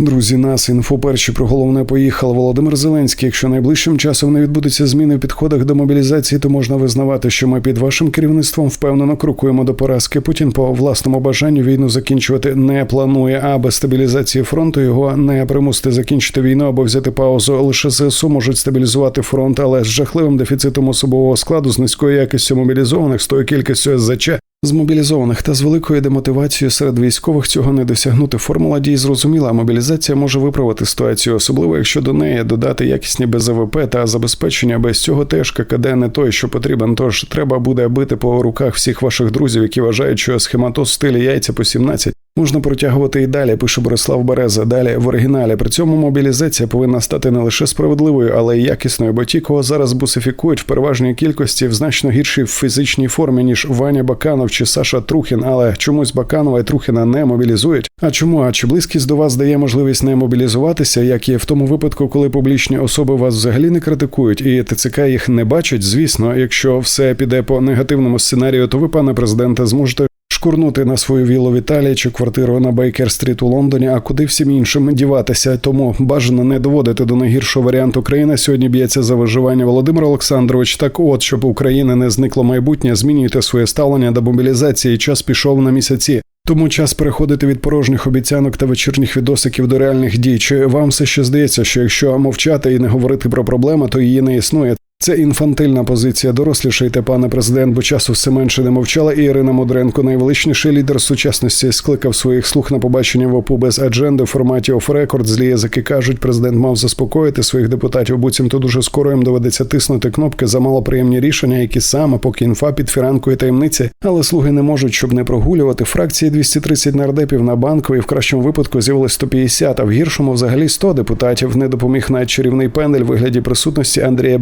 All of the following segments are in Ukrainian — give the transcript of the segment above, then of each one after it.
Друзі, нас інфо перші про головне поїхав Володимир Зеленський. Якщо найближчим часом не відбудуться зміни в підходах до мобілізації, то можна визнавати, що ми під вашим керівництвом впевнено крокуємо до поразки. Путін по власному бажанню війну закінчувати не планує. А без стабілізації фронту його не примусити закінчити війну або взяти паузу. Лише ЗСУ можуть стабілізувати фронт, але з жахливим дефіцитом особового складу, з низькою якістю мобілізованих, з тою кількістю СЗЧ, з мобілізованих та з великою демотивацією серед військових цього не досягнути. Формула дій зрозуміла. Мобілізація може виправити ситуацію, особливо якщо до неї додати якісні БЗВП та забезпечення. Без цього теж ККД не той, що потрібен. Тож треба буде бити по руках всіх ваших друзів, які вважають, що схематоз в стилі яйця по 17 Можна протягувати і далі, пише Борислав Береза. Далі в оригіналі. При цьому мобілізація повинна стати не лише справедливою, але й якісною, бо ті, кого зараз бусифікують в переважній кількості в значно гіршій фізичній формі, ніж Ваня Баканов чи Саша Трухін. Але чомусь Баканова і Трухіна не мобілізують. А чому? А чи близькість до вас дає можливість не мобілізуватися, як і в тому випадку, коли публічні особи вас взагалі не критикують, і ТЦК їх не бачить? Звісно, якщо все піде по негативному сценарію, то ви, пане президенте, зможете шкурнути на свою віллу в Італії чи квартиру на Бейкер-стріт у Лондоні, а куди всім іншим діватися. Тому бажано не доводити до найгіршого варіанту країна. Сьогодні б'ється за виживання Володимир Олександрович. Так, от щоб України не зникло майбутнє, змінюйте своє ставлення до мобілізації. Час пішов на місяці. Тому час переходити від порожніх обіцянок та вечірніх відосиків до реальних дій. Чи вам все ще здається, що якщо мовчати і не говорити про проблеми, то її не існує? Це інфантильна позиція. Дорослішайте, пане президент, бо часу все менше не мовчала. І Ірина Модренко, найвеличніший лідер сучасності, скликав своїх слух на побачення в ОПУ без адженди в форматі оф-рекорд. Злі язики кажуть, президент мав заспокоїти своїх депутатів. Буцімто дуже скоро їм доведеться тиснути кнопки за малоприємні рішення, які саме поки інфа під фіранкою таємниці. Але слуги не можуть, щоб не прогулювати. Фракції 230 нардепів на банковій в кращому випадку з'явилось 150, а в гіршому взагалі 100 депутатів. Не допоміг навіть чарівний пендель в вигляді присутності Андрія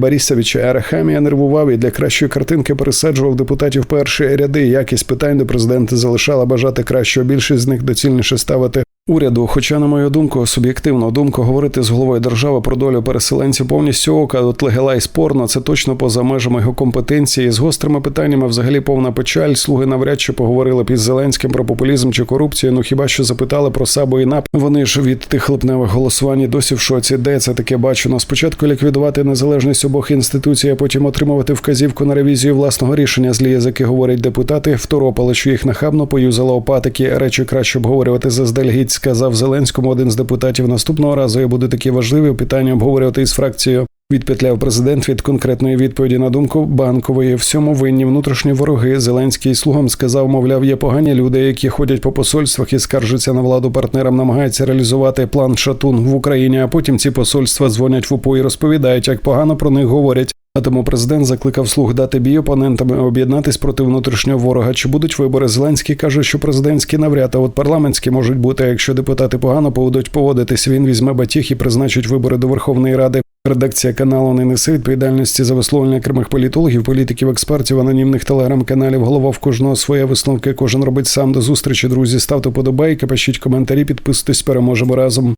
Борисовича. Арахамія нервував і для кращої картинки пересаджував депутатів перші ряди. Якість питань до президента залишала бажати кращого. Більшість з них доцільніше ставити уряду. Хоча, на мою думку, суб'єктивну думку, говорити з головою держави про долю переселенців повністю ока от легела і спорно. Це точно поза межами його компетенції. З гострими питаннями взагалі повна печаль. Слуги навряд чи поговорили б із Зеленським про популізм чи корупцію. Ну хіба що запитали про Сабо і НАП. Вони ж від тих липневих голосувань досі в шоці. Де це таке бачено? Спочатку ліквідувати незалежність обох інституцій, а потім отримувати вказівку на ревізію власного рішення. Злі язики говорять депутати. Второпали, що їх нахабно поюзали опатики. Речі краще обговорювати заздалегідь сказав Зеленському один з депутатів. Наступного разу я буду такі важливі питання обговорювати із фракцією. Відпетляв президент від конкретної відповіді на думку банкової. Всьому винні внутрішні вороги. Зеленський слугам сказав, мовляв, є погані люди, які ходять по посольствах і скаржаться на владу партнерам, намагаються реалізувати план шатун в Україні. А потім ці посольства дзвонять в УПУ і розповідають, як погано про них говорять. А тому президент закликав слуг дати бій опонентам об'єднатись проти внутрішнього ворога. Чи будуть вибори? Зеленський каже, що президентські навряд, а от парламентські можуть бути. Якщо депутати погано поведуть поводитись, він візьме батіг і призначить вибори до Верховної Ради. Редакція каналу не несе відповідальності за висловлення окремих політологів, політиків, експертів, анонімних телеграм-каналів. Голова в кожного своє висновки. Кожен робить сам до зустрічі. Друзі, ставте подобайки, пишіть коментарі, підписуйтесь, переможемо разом.